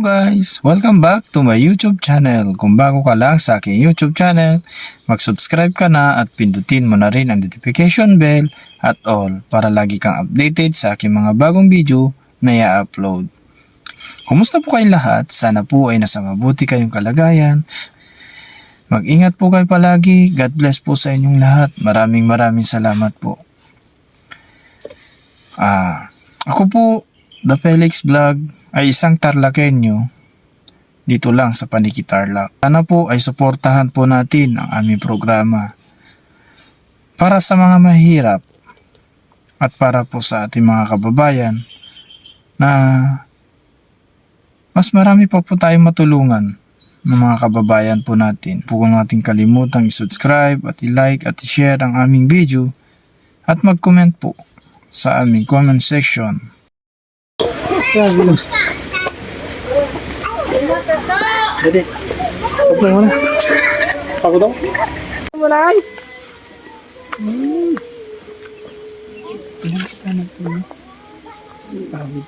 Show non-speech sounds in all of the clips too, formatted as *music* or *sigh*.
Guys! Welcome back to my YouTube channel. Kung bago ka lang sa aking YouTube channel, mag-subscribe ka na at pindutin mo na rin ang notification bell at all para lagi kang updated sa aking mga bagong video na i-upload. Kumusta po kayong lahat? Sana po ay nasa mabuti kayong kalagayan. Mag-ingat po kayo palagi. God bless po sa inyong lahat. Maraming maraming salamat po. Ah, ako po The Felix Vlog ay isang Tarlakenyo dito lang sa Paniki Tarlac. Sana po ay suportahan po natin ang aming programa para sa mga mahirap at para po sa ating mga kababayan na mas marami pa po tayong matulungan ng mga kababayan po natin. Huwag natin kalimutang i-subscribe at i-like at i-share ang aming video at mag-comment po sa aming comment section. Jadi, muna. Ako daw? Muna ay. Hmm. Sana po. Pawid.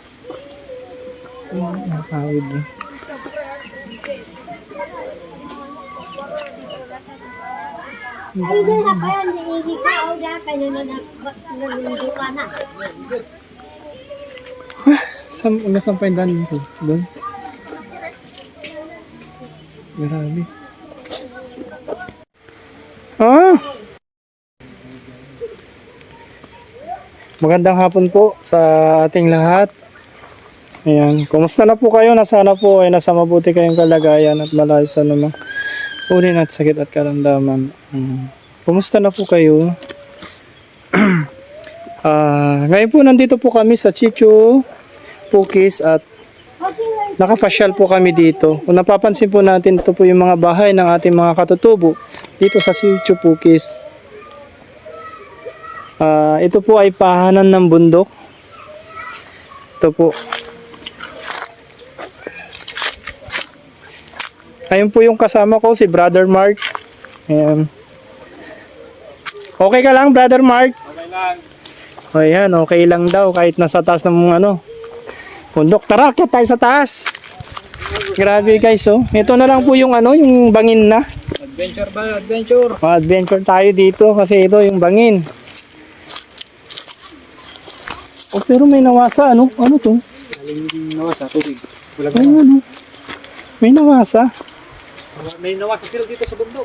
Pawid. Ay, di na kaya hindi ka o da kanya na nalulundo ka na. Sam, hanggang saan pa yung ko? Doon? Grabe. Ah! Magandang hapon po sa ating lahat. Ayan. Kumusta na po kayo? Nasana po ay nasa mabuti kayong kalagayan at malayo sa namang unin at sakit at karamdaman. Mm. Kumusta na po kayo? *clears throat* Ah, ngayon po nandito po kami sa Chicho Pukis at nakapasyal po kami dito. Kung napapansin po natin, ito po yung mga bahay ng ating mga katutubo dito sa Chicho Pukis. Ah, ito po ay pahanan ng bundok. Ito po. Ayun po yung kasama ko, si Brother Mark. Ayan. Okay ka lang, Brother Mark? O yan, okay lang daw kahit nasa taas ng ano. Bundok, tara, akyat tayo sa taas. Grabe guys, oh. Ito na lang po yung ano, yung bangin na. Adventure ba? Adventure. Oh, adventure tayo dito kasi ito yung bangin. Oh, pero may nawasa, ano? Ano to? Nawasa, tubig. Wala Ay, ano? May nawasa. May nawasa sila dito sa bundok.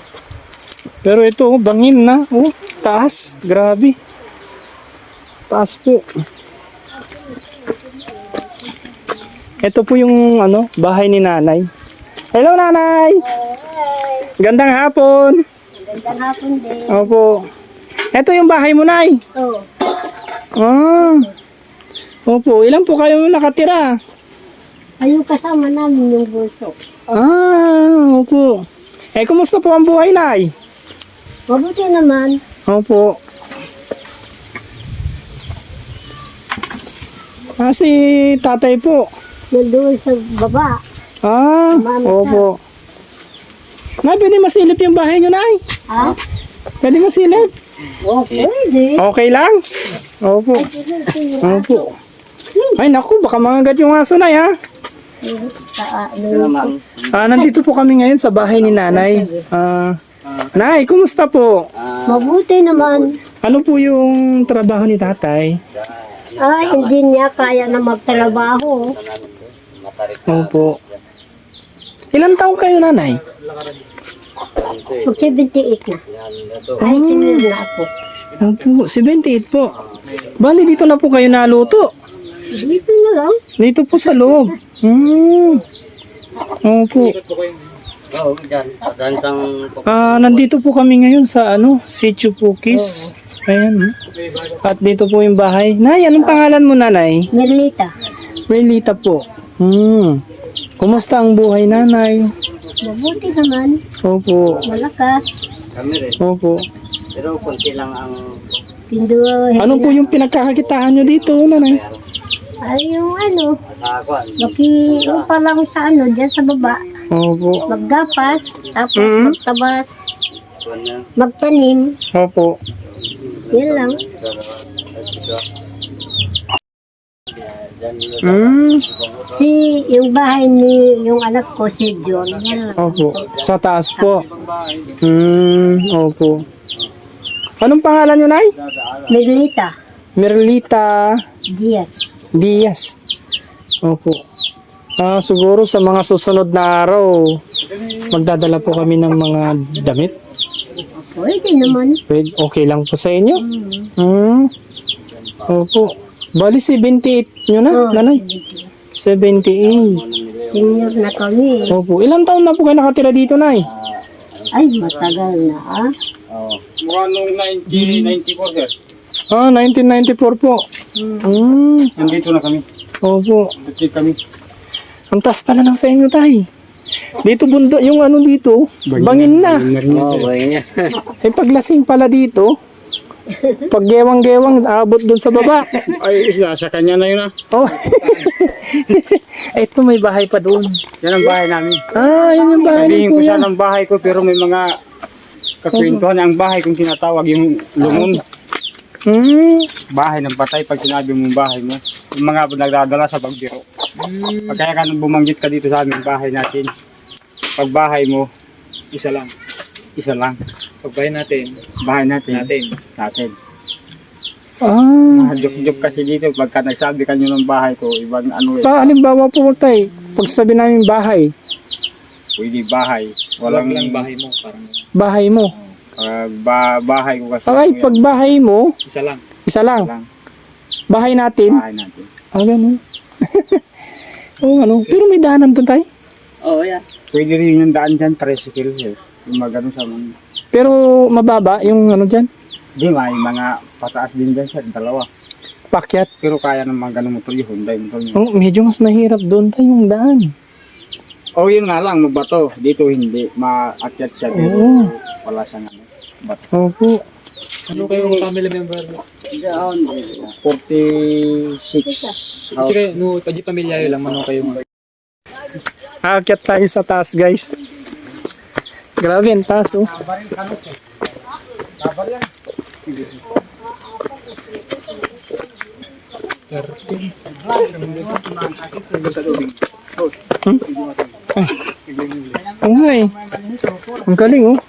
Pero ito, oh, bangin na. Oh, taas. Grabe. Taas po. Ito po yung ano, bahay ni nanay. Hello nanay! Gandang hapon! Gandang hapon din. Opo. Ito yung bahay mo nay. Oh, Ah. Opo, ilan po kayo nakatira? ayun kasama namin yung buso. Ah, opo. Eh, kumusta po ang buhay nay? Mabuti naman. Opo. Ah, si tatay po. Nandoon sa baba. Ah, Mama opo. Nay, pwede masilip yung bahay nyo, Nay. Ha? Pwede masilip. Oh, pwede. Okay lang? Opo. Opo. Ay, naku, baka mangagat yung aso, Nay, ha? Sa, ano, Ah, nandito po kami ngayon sa bahay ni Nanay. Ah, Nay, kumusta po? mabuti naman. Ano po yung trabaho ni tatay? Ay, hindi niya kaya na magtrabaho. Opo. Ilan taong kayo, Nanay? Mag 78 na. Ay, sinunod na ako. Opo, 78 po. Bali, dito na po kayo naluto. Dito na lang. Dito po sa loob. Hmm. Opo. Oo, dyan. Dyan sang... Ah, nandito po kami ngayon sa ano, Sitio Pukis. Ayan. At dito po yung bahay. Nay, anong pangalan mo, Nanay? Merlita. Relita po. Hmm. Kumusta ang buhay, Nanay? Mabuti naman. Opo. Malakas. Kami rin. Opo. Pero konti lang ang... Pindo. Ano po yung pinagkakakitaan nyo dito, Nanay? Ay, yung ano. Nakakuan. Maki, yung pa lang sa ano, dyan sa baba. Opo. Maggapas, tapos Mm. magtabas, magtanim. Opo. Yan lang. Hmm. Si, yung bahay ni, yung anak ko, si John, yan lang. Opo. Sa taas po. Hmm. Opo. Anong pangalan niyo, Nay? Merlita Merlita Diaz. Diaz. Opo. Ah, siguro sa mga susunod na araw, magdadala po kami ng mga damit. Pwede naman. Pwede, okay lang po sa inyo? Mm. Hmm. Opo. Bali 78 nyo na, Oh, nanay. 78. Senior na kami. Opo. Ilang taon na po kayo nakatira dito, nay? Ay, matagal na ah. Oo. Mukha nung 1994 sir. Ah, 1994 po. Hmm. Nandito na kami. Opo. Nandito kami. Ang taas pala ng sa inyo, tay. Dito bundo, yung ano dito, bangin na. Oo, oh, niya. Eh paglasing pala dito, pag gewang-gewang, abot dun sa baba. Ay, nasa kanya na yun ah. Oh. *laughs* Ito may bahay pa doon. Yan ang bahay namin. Ah, yun yung bahay ni Sabihin ko Kuya. siya ng bahay ko pero may mga kakwentuhan ang bahay kung tinatawag yung lumon. Hmm. Bahay ng patay pag sinabi mong bahay mo. Yung mga nagdadala sa pagbiro. Pag kaya ka nang bumanggit ka dito sa aming bahay natin. Pag bahay mo, isa lang. Isa lang. Pag bahay natin, Bahay natin. natin. Natin. Ah. Ah, joke-joke kasi dito. Pagka nagsabi ka nyo ng bahay ko, ibang ano eh. Pa, halimbawa po tay, pag sabi namin bahay, Pwede bahay. Walang Walang lang bahay mo, parang bahay mo. ah, ba- bahay ko kasi. Okay, pag bahay mo, isa lang. isa lang. lang. Bahay natin. Bahay natin. Ah, ganun. *laughs* Oo, ano. Pero may daanan doon tay. Oo, oh, yeah. Pwede rin yung daan dyan, tricycle eh. Yung mga ganun sa mga... Pero mababa yung ano dyan, Di may mga pataas din dyan sir, dalawa. pakyat. Pero kaya ng mga ganun motor yung Hyundai motor nyo. Oh, medyo mas mahirap doon tay yung daan. Oh, yun nga lang, mabato. Dito hindi. Maakyat siya dito. Oo. Wala siyang ano. Bato. Opo. Ano kayong family member? Diyan, 46. Kasi kayo, no, pag pamilya lang, ano kayo mga Aakyat tayo sa taas, guys. Grabe, ang taas, oh. Hmm? Nga eh. Ang galing, oh.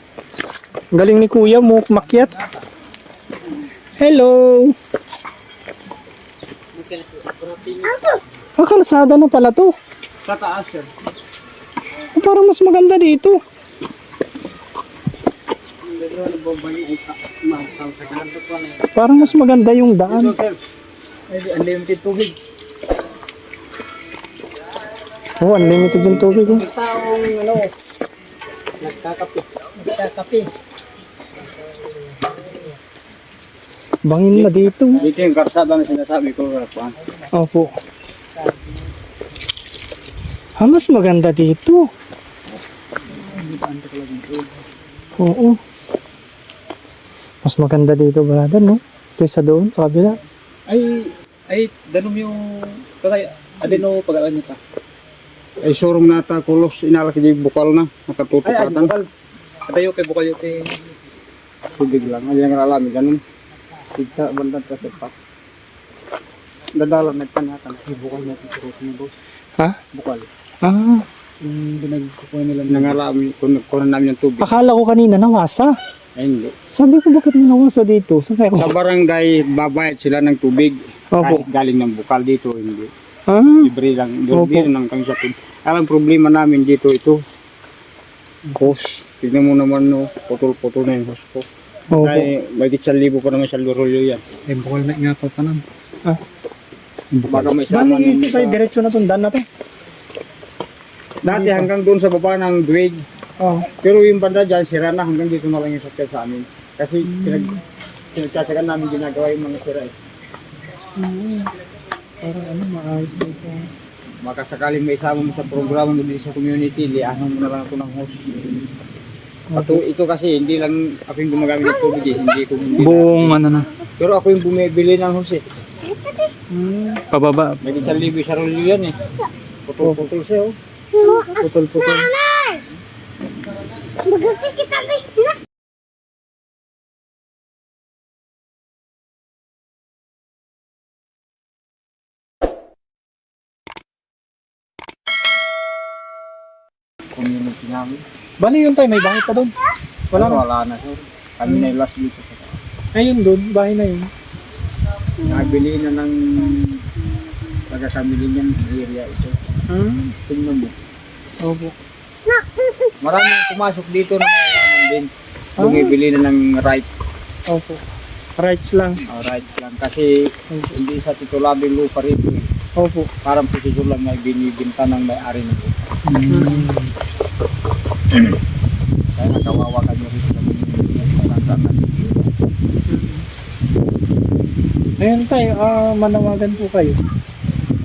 Ang galing ni kuya mo, makyat. Hello! Ah, kalsada na pala to. Sa taas sir. Oh, Parang mas maganda dito. Parang mas maganda yung daan. Unlimited tubig. Oh, unlimited yung tubig. Oh. Taong ano, nagkakape. Nagkakape. Bangin na dito. Dito yung karsada na sinasabi ko. Kuan. Opo. Ah, mas maganda dito. Oo. Mas maganda dito, brother, no? Kaysa doon, sa kabila. Ay, ay, danom yung, kaya, adeno pag-aral niyo pa. Ay surong nata kulos inalaki di bukal na. Ay, ay, Nakatutupatan. bukal. Adayo kay bukal yung te. Tubig lang. Ay yung alam. Ganun. Tigta bandan ka sa pa. Dadalan nagpanatan. Ay bukal na ito. boss. Ha? Bukal. Ah, Yung binagkukuha nila. Nangalami. Kung kunan namin yung tubig. akala ko kanina nawasa. Ay hindi. Sabi ko, bakit nawasa dito? Saan kaya Sa ko? barangay, babayad sila ng tubig. Opo. Kahit galing ng bukal dito, hindi. Ah, Libre lang. Libre lang kami sa tubig. Alam problema namin dito ito. Hose. Tignan mo naman no, putol-putol na yung hose ko. opo. Kaya may sa libo pa naman sa lurolyo yan. Ay, bukal na nga pa panan. Baka may sama Bali, ito tayo, diretso na itong daan na to. Dati hanggang doon sa baba ng Duig. Oh. Pero yung banda dyan, sira na hanggang dito na lang yung sakyan sa amin. Kasi pinag, pinagtsatsagan namin ginagawa yung mga sira eh. Parang ano, maayos na ito. Baka sakaling may isama mo sa programa mo dito sa community, liahan mo na lang ako ng host. Ito, ito kasi hindi lang ako yung gumagamit ng tubig eh, hindi ko hindi. Buong ano na. Pero ako yung bumibili ng host eh. Pababa. May isang libo sa rolyo yan eh. Putol-putol siya oh. Putol-putol. Magupi kita ba? Community namin. Bali yun tayo, may bahay pa doon. Wala na. Wala na sir. Kami na yung last dito sa taas. Ayun doon, bahay na yun. Nabili na ng taga-family niyan area ito. Hmm? Tingnan mo. Opo. Marami ang pumasok dito na mayayaman din. Bumibili na ng right. Opo. Rights lang. Uh, right lang. Kasi hindi sa titulabing lupa rito. eh. Opo. Parang posisyon lang na binibinta ng may-ari ng lupa. Kaya nakawawa kami rito sa community. na Ayun tayo, ah, manawagan po kayo.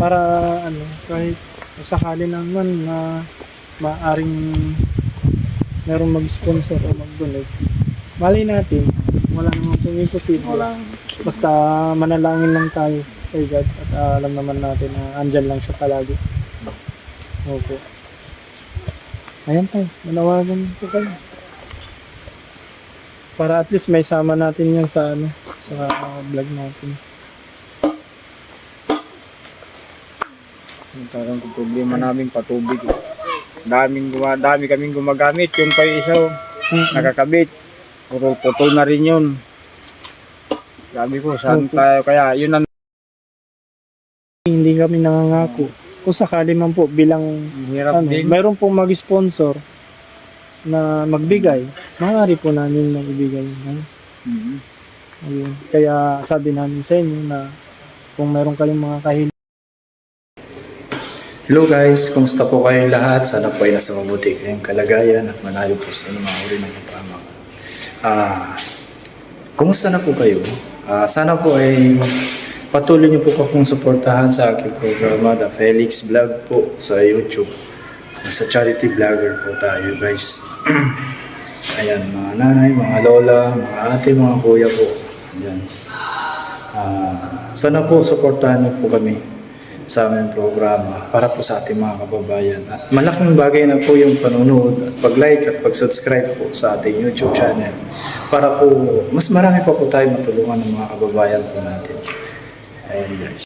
Para ano, kahit sakali naman na maaring merong mag-sponsor o mag-donate. Mali natin, wala namang pong imposible. Wala. Basta manalangin lang tayo kay God at ah, alam naman natin na andyan lang siya palagi. Opo. Ayan tayo, manawagan po kayo. Para at least may sama natin yan sa ano, sa vlog natin. Yung parang problema namin patubig. eh. Daming guma, dami kaming gumagamit. Yung pa yung isa, oh, Mm. nakakabit. Puro putol na rin yun. Sabi ko, saan Opo. tayo kaya? Yun ang Hindi kami nangangako. Kung sakali man po bilang hirap ano, din. mayroon pong mag-sponsor na magbigay, maaari po namin magbigay. Mhm. Ayun. Kaya sabi namin sa inyo na kung meron kayong mga kahilingan Hello guys, kumusta po kayong lahat? Sana po ay nasa mabuti kayong kalagayan at malayo po sa mga uri ng programa. Ah, kumusta na po kayo? Ah, sana po ay patuloy niyo po akong suportahan sa aking programa, The Felix Vlog po sa YouTube. Sa charity vlogger po tayo guys. *clears throat* Ayan, mga nanay, mga lola, mga ate, mga kuya po. Ayan. Ah, sana po suportahan niyo po kami sa aming programa para po sa ating mga kababayan. At malaking bagay na po yung panonood at pag-like at pag-subscribe po sa ating YouTube channel para po mas marami pa po tayo matulungan ng mga kababayan po natin. Ayan guys.